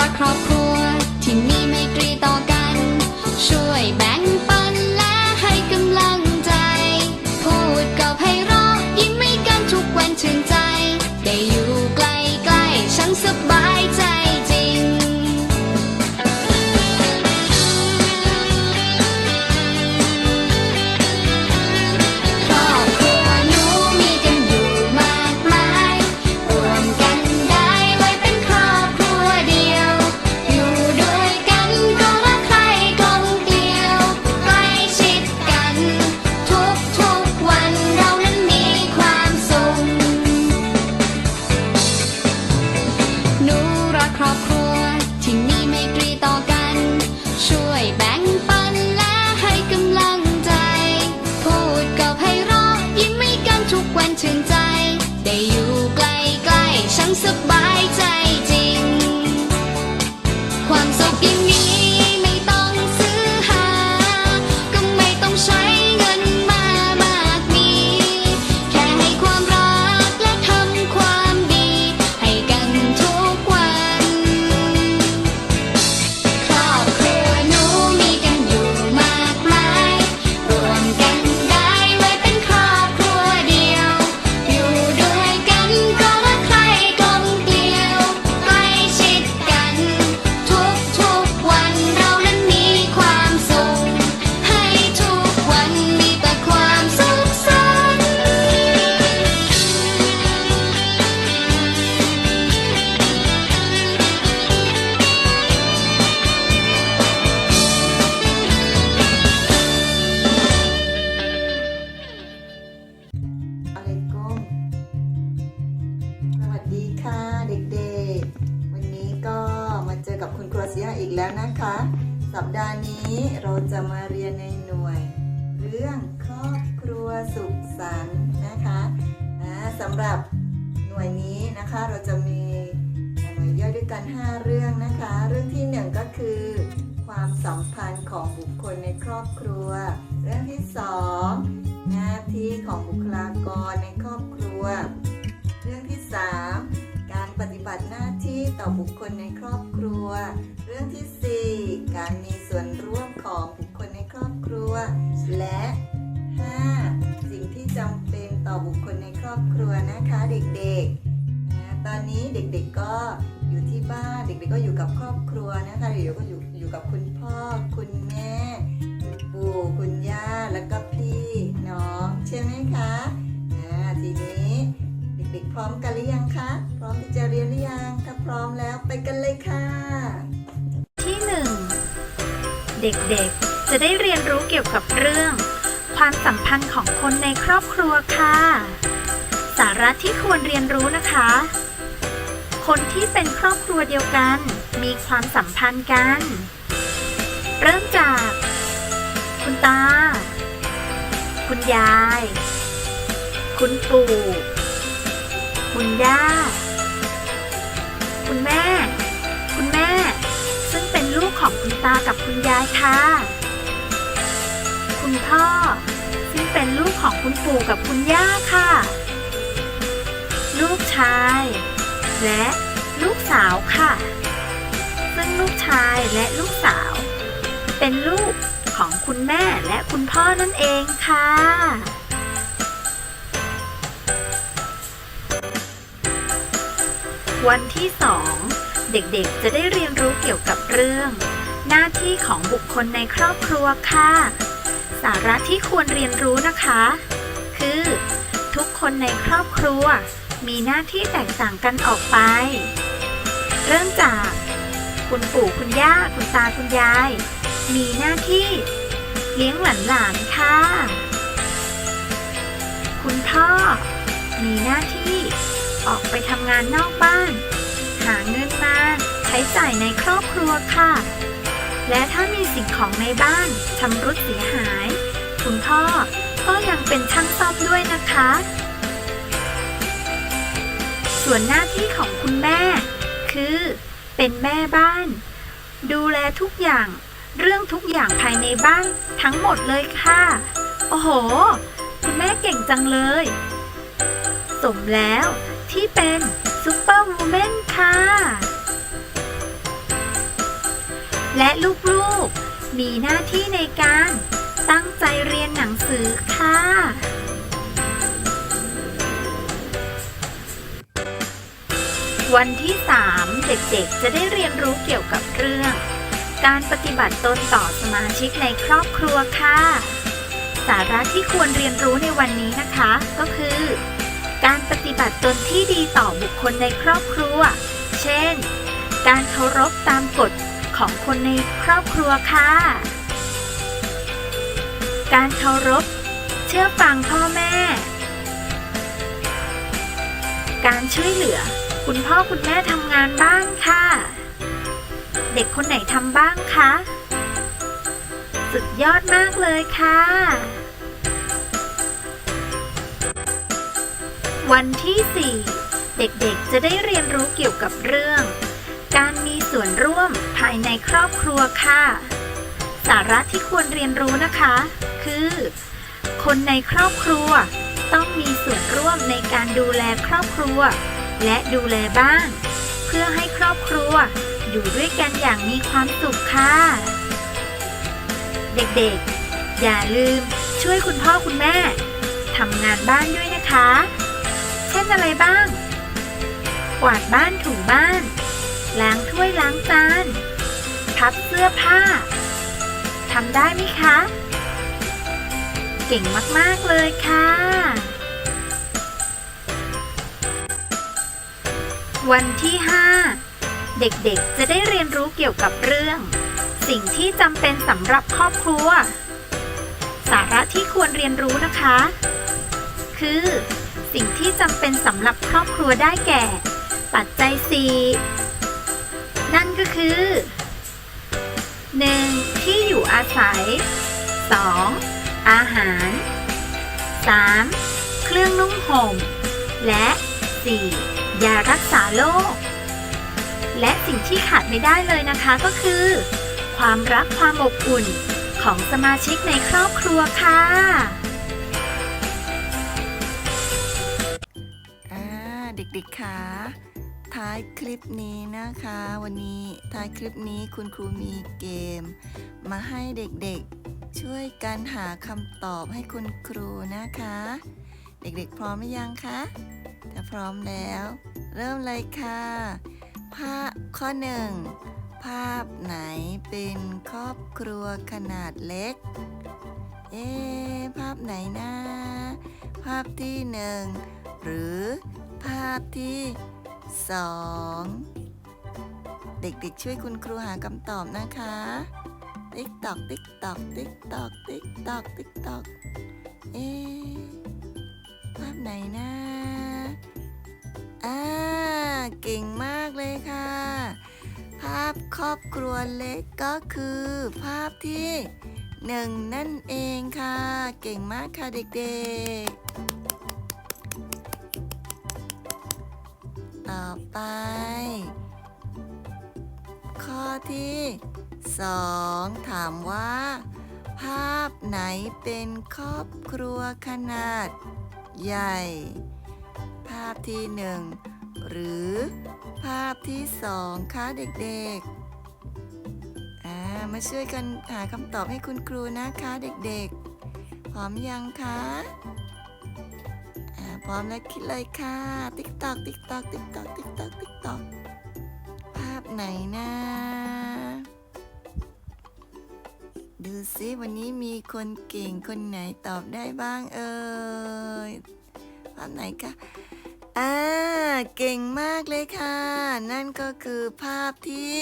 รักครอบครัว ที่มีไมตรีต่อกัน ช่วยแบ่ง รักครอบครัว ที่มีไมตรีต่อกัน ช่วยแบ่งปันและให้กำลังใจ พูดก็ไพเราะยิ้มให้กันทุกวันชื่นใจ ได้อยู่ใกล้ๆช่างสบายใจ สัปดาห์นี้เราจะมาเรียนในหน่วย เรื่องครอบครัวสุขสันต์นะคะสำหรับหน่วยนี้นะคะเราจะมีหน่วยย่อยด้วยกัน 5 เรื่องนะคะ เรื่องที่หนึ่งก็คือ ความสัมพันธ์ของบุคคลในครอบครัว เรื่องที่สองหน้าที่ของบุคลากรในครอบครัว เรื่องที่ 3 การปฏิบัติหน้าที่ต่อบุคคลในครอบครัว เรื่องที่ 4 การ ก็อยู่กับครอบครัวนะคะเดี๋ยวก็อยู่อยู่กับคุณพ่อ คุณแม่คุณปู่คุณย่าแล้วก็พี่น้องใช่ไหมคะอ่าทีนี้เด็กๆพร้อมกันหรือยังคะพร้อมที่จะเรียนหรือยังถ้าพร้อมแล้วไปกันเลยค่ะ ที่หนึ่งเด็กๆจะได้เรียนรู้เกี่ยวกับเรื่อง ความสัมพันธ์ของคนในครอบครัวค่ะ สาระที่ควรเรียนรู้นะคะ คนที่เป็นครอบครัวเดียวกัน มีความสัมพันธ์กัน เริ่มจาก คุณตา คุณยาย คุณปู่ คุณย่า คุณแม่ คุณแม่ ซึ่งเป็นลูกของคุณตากับคุณยายค่ะ คุณพ่อ ซึ่งเป็นลูกของคุณปู่กับคุณย่าค่ะ ลูกชาย และลูกสาวค่ะ ซึ่งลูกชายและลูกสาว เป็นลูกของคุณแม่และคุณพ่อนั่นเองค่ะ วันที่สองเด็กๆจะได้เรียนรู้เกี่ยวกับเรื่อง หน้าที่ของบุคคลในครอบครัวค่ะ สาระที่ควรเรียนรู้นะคะ คือ ทุกคนในครอบครัว มีหน้าที่แตกต่างกันออกไป เริ่มจาก คุณปู่คุณย่าคุณตาคุณยาย มีหน้าที่ เลี้ยงหลานๆค่ะ คุณพ่อ มีหน้าที่ ออกไปทำงานนอกบ้าน หาเงินมาใช้จ่ายในครอบครัวค่ะ และถ้ามีสิ่งของในบ้านชำรุดเสียหาย คุณพ่อก็ยังเป็นช่างซ่อมด้วยนะคะ ส่วนหน้าที่ของคุณแม่ คือ เป็นแม่บ้าน ดูแลทุกอย่าง เรื่องทุกอย่างภายในบ้านทั้งหมดเลยค่ะ โอ้โห คุณแม่เก่งจังเลย สมแล้วที่เป็นซูเปอร์วูแมนค่ะ และลูกๆ มีหน้าที่ในการตั้งใจเรียนหนังสือค่ะ วันที่ 3 เด็กๆ จะได้เรียนรู้เกี่ยวกับเรื่อง การปฏิบัติตนต่อสมาชิกในครอบครัวค่ะ สาระที่ควรเรียนรู้ในวันนี้นะคะ ก็คือ การปฏิบัติตนที่ดีต่อบุคคลในครอบครัว เช่น การเคารพตามกฎของคนในครอบครัวค่ะ การเคารพ เชื่อฟังพ่อแม่ การช่วยเหลือ คุณพ่อคุณแม่ทำงานบ้านค่ะ เด็กคนไหนทำบ้างคะ สุดยอดมากเลยค่ะ วันที่ 4 เด็กๆจะได้เรียนรู้เกี่ยวกับเรื่อง การมีส่วนร่วมภายในครอบครัวค่ะ สาระที่ควรเรียนรู้นะคะ คือ คนในครอบครัวต้องมีส่วนร่วมในการดูแลครอบครัว และดูแลบ้าน เพื่อให้ครอบครัว อยู่ด้วยกันอย่างมีความสุขค่ะ เด็กๆ อย่าลืมช่วยคุณพ่อคุณแม่ทำงานบ้านด้วยนะคะ เช่นอะไรบ้าง กวาดบ้านถูบ้าน ล้างถ้วยล้างจานพับเสื้อผ้าทำได้ไหมคะ เก่งมาก ๆ เลยค่ะ วันที่ 5 เด็กๆ จะได้เรียนรู้เกี่ยวกับเรื่อง สิ่งที่จำเป็นสำหรับครอบครัว สาระที่ควรเรียนรู้นะคะ คือ สิ่งที่จำเป็นสำหรับครอบครัวได้แก่ ปัจจัย4นั่นก็คือ 1. ที่อยู่อาศัย 2. อาหาร 3. เครื่องนุ่งห่ม และ 4. ยารักษาโรค และสิ่งที่ขาดไม่ได้เลยนะคะก็คือ ความรักความอบอุ่นของสมาชิกในครอบครัวค่ะ อ่าเด็กๆคะท้ายคลิปนี้นะคะ วันนี้ท้ายคลิปนี้คุณครูมีเกม มาให้เด็กๆ ช่วยกันหาคำตอบให้คุณครูนะคะ เด็กๆ พร้อมหรือยังคะ พร้อมแล้ว เริ่มเลยค่ะ ภาพข้อหนึ่งภาพไหนเป็นครอบครัวขนาดเล็ก เอ๊ภาพไหนนะ ภาพที่หนึ่งหรือภาพที่สองเด็กๆช่วยคุณครูหาคำตอบนะคะ ติ๊กตอก ติ๊กตอก ติ๊กตอก ติ๊กตอก ติ๊กตอก เอ๊ภาพไหนนะ อ่าเก่งมากเลยค่ะ ภาพครอบครัวเล็กก็คือ ภาพที่หนึ่งนั่นเองค่ะ เก่งมากค่ะเด็กๆ ต่อไป ข้อที่สองถามว่า ภาพไหนเป็นครอบครัวขนาดใหญ่ ภาพที่หนึ่งหรือภาพที่สองคะเด็กๆอ่ามาช่วยกันหาคำตอบให้คุณครูนะคะเด็กๆ พร้อมยังคะอ่าพร้อมแล้วคิดเลยค่ะ ติ๊กตอกติ๊กตอกติ๊กตอกติ๊กตอกติ๊กตอกภาพไหนนะดูซิวันนี้มีคนเก่งคนไหนตอบได้บ้างเอ่ยภาพไหนคะ อ่า เก่งมากเลยค่ะ นั่นก็คือภาพที่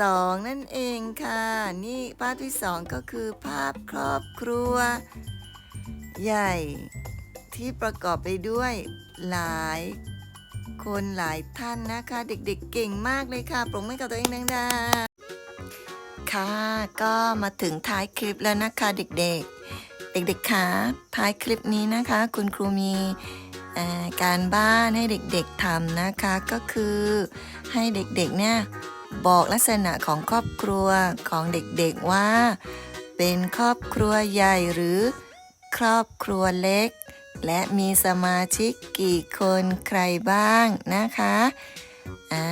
สองนั่นเองค่ะ นี่ภาพที่สองก็คือภาพครอบครัว ใหญ่ที่ประกอบไปด้วยหลายคนหลายท่านนะคะ เด็กๆเก่งมากเลยค่ะปรบมือกับตัวเองดังๆค่ะ ก็มาถึงท้ายคลิปแล้วนะคะ เด็กๆ เด็กๆคะท้ายคลิปนี้นะคะ คุณครูมี การบ้านให้เด็กๆทำนะคะก็คือให้เด็กๆเนี่ยบอกลักษณะของครอบครัวของเด็กๆว่า เป็นครอบครัวใหญ่หรือครอบครัวเล็ก และมีสมาชิกกี่คนใครบ้างนะคะอ่า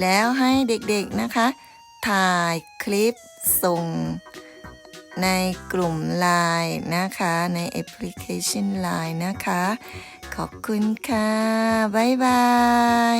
แล้วให้เด็กๆนะคะ ถ่ายคลิปส่งในกลุ่ม Line นะคะ ในแอปพลิเคชัน Line นะคะ ขอบคุณค่ะ บ๊ายบาย